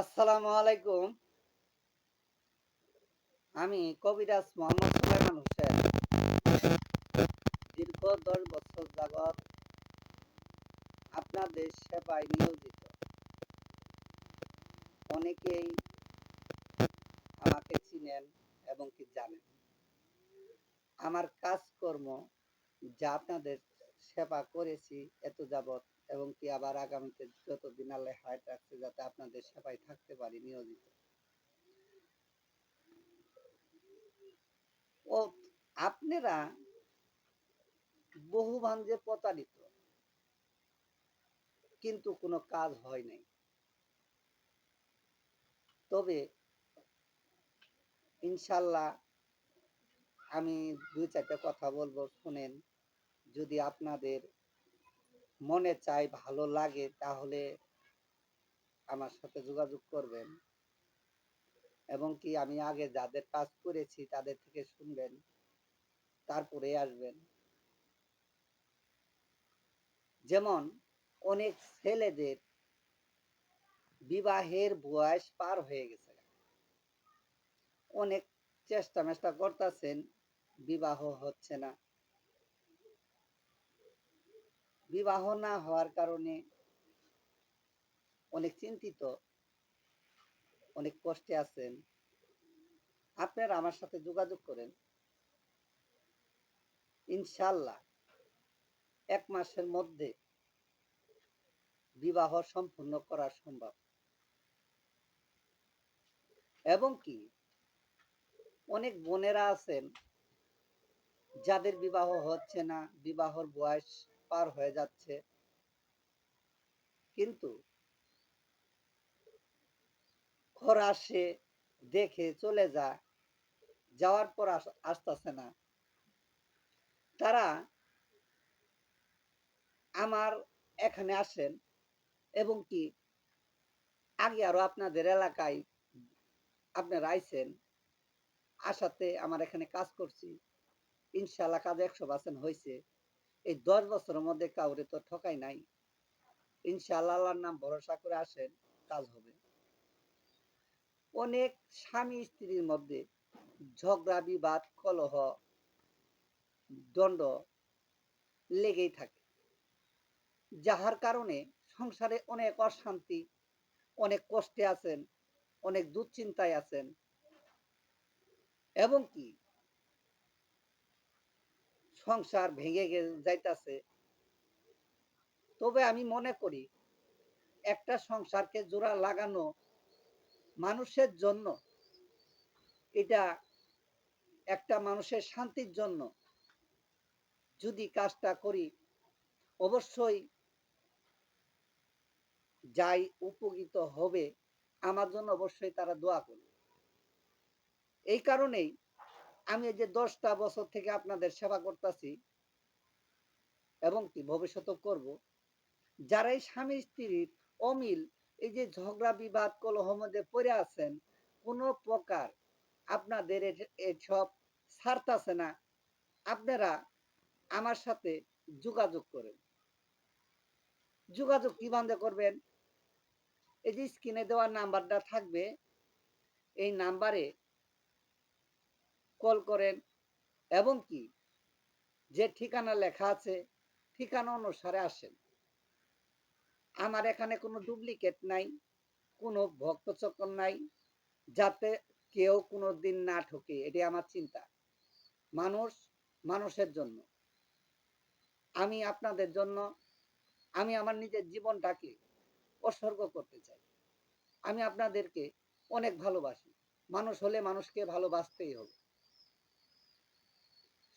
আসসালামু আলাইকুম। আমি কবিরাজ মোহাম্মদ সুলাইমান হোসেন। দীর্ঘ দশ বছর যাবৎ আপনাদের সেবায় নিয়োজিত। অনেকেই আমাকে চিনেন এবং কি জানেন। আমার কাজকর্ম যা আপনাদের সেবা করেছি এত যাবৎ এবং কি আবার আগামীতে যতদিন আল্লাহ হায়াত রাখছে যাতে আপনাদের সেবায় থাকতে পারি নিয়োজিত। ও, আপনারা বহু ভাঞ্জে প্রতারিত, কিন্তু কোনো কাজ হয় নাই। তবে ইনশাল্লাহ আমি দুই চারটা কথা বলব, শুনেন, যদি আপনাদের মনে চাই, ভালো লাগে, তাহলে আমার সাথে যোগাযোগ করবেন। এবং কি আমি আগে যাদের কাজ করেছি, তাদের থেকে শুনবেন, তারপরে আসবেন। যেমন অনেক ছেলেদের বিবাহের বয়স পার হয়ে গেছে। অনেক চেষ্টা মেষ্টা করতেছেন, বিবাহ হচ্ছে না। বিবাহ না হওয়ার কারণে অনেক চিন্তিত, অনেক কষ্টে আছেন। আপনারা আমার সাথে যোগাযোগ করেন। ইনশাল্লাহ এক মাসের মধ্যে বিবাহ সম্পূর্ণ করা সম্ভব। এবং কি, অনেক বোনেরা আছেন যাদের বিবাহ হচ্ছে না, বিবাহর বয়স পার হয়ে যাচ্ছে। কিন্তু ঘর আসে, দেখে চলে যায়, যাওয়ার পর আসতেছে না। তারা আমার এখানে আসেন এবং কি আগে আরও আপনাদের এলাকায় আপনারা আইছেন আসাতে আমার এখানে কাজ করছি। ইনশাল্লাহ কাজ একশো পার্সেন্ট হয়েছে এই দশ বছরের মধ্যে কাউরে তো ঠকাই নাই। ইনশাআল্লাহ আল্লাহর নাম ভরসা করে আসেন, কাজ হবে। অনেক স্বামী স্ত্রীর মধ্যে ঝগড়া, বিবাদ, কলহ দণ্ড লেগেই থাকে। যাহার কারণে সংসারে অনেক অশান্তি, অনেক কষ্টে আছেন, অনেক দুশ্চিন্তায় আছেন। এবং কি সংসার ভেঙে যাইতাছে। তবে আমি মনে করি, একটা সংসারকে জোড়া লাগানো মানুষের জন্য, এটা একটা মানুষের শান্তির জন্য যদি কাজটা করি, অবশ্যই যাই উপকৃত হবে, আমার জন্য অবশ্যই তারা দোয়া করবে। এই কারণেই আমি যে দশটা বছর থেকে আপনাদের সেবা করতেছি এবং কি ভবিষ্যতেও করব, যারা এই স্বামী স্ত্রীর অমিল, এই যে ঝগড়া বিবাদ কলহ মধ্যে পড়ে আছেন, কোনো প্রকার আপনাদের এসব ছাড়তাছে না। আপনারা আমার সাথে যোগাযোগ করেন। যোগাযোগ কি বান্ধে করবেন? এই যে স্ক্রিনে দেওয়া নাম্বারটা থাকবে, এই নাম্বারে করেন, এবং কি? যে ঠিকানা লেখা আছে, ঠিকানা অনুসারে আসেন। আমার এখানে কোনো ডুপ্লিকেট নাই, কোনো ভক্তচক্র নাই, যাতে কেউ কোনো দিন না ঠকে এটি আমার চিন্তা। মানুষ, মানুষের জন্য। আমি আপনাদের জন্য, আমি আমার নিজের জীবনটাকে উৎসর্গ করতে চাই। আমি আপনাদেরকে অনেক ভালোবাসি। মানুষ হলে মানুষকে ভালোবাসতেই হবে।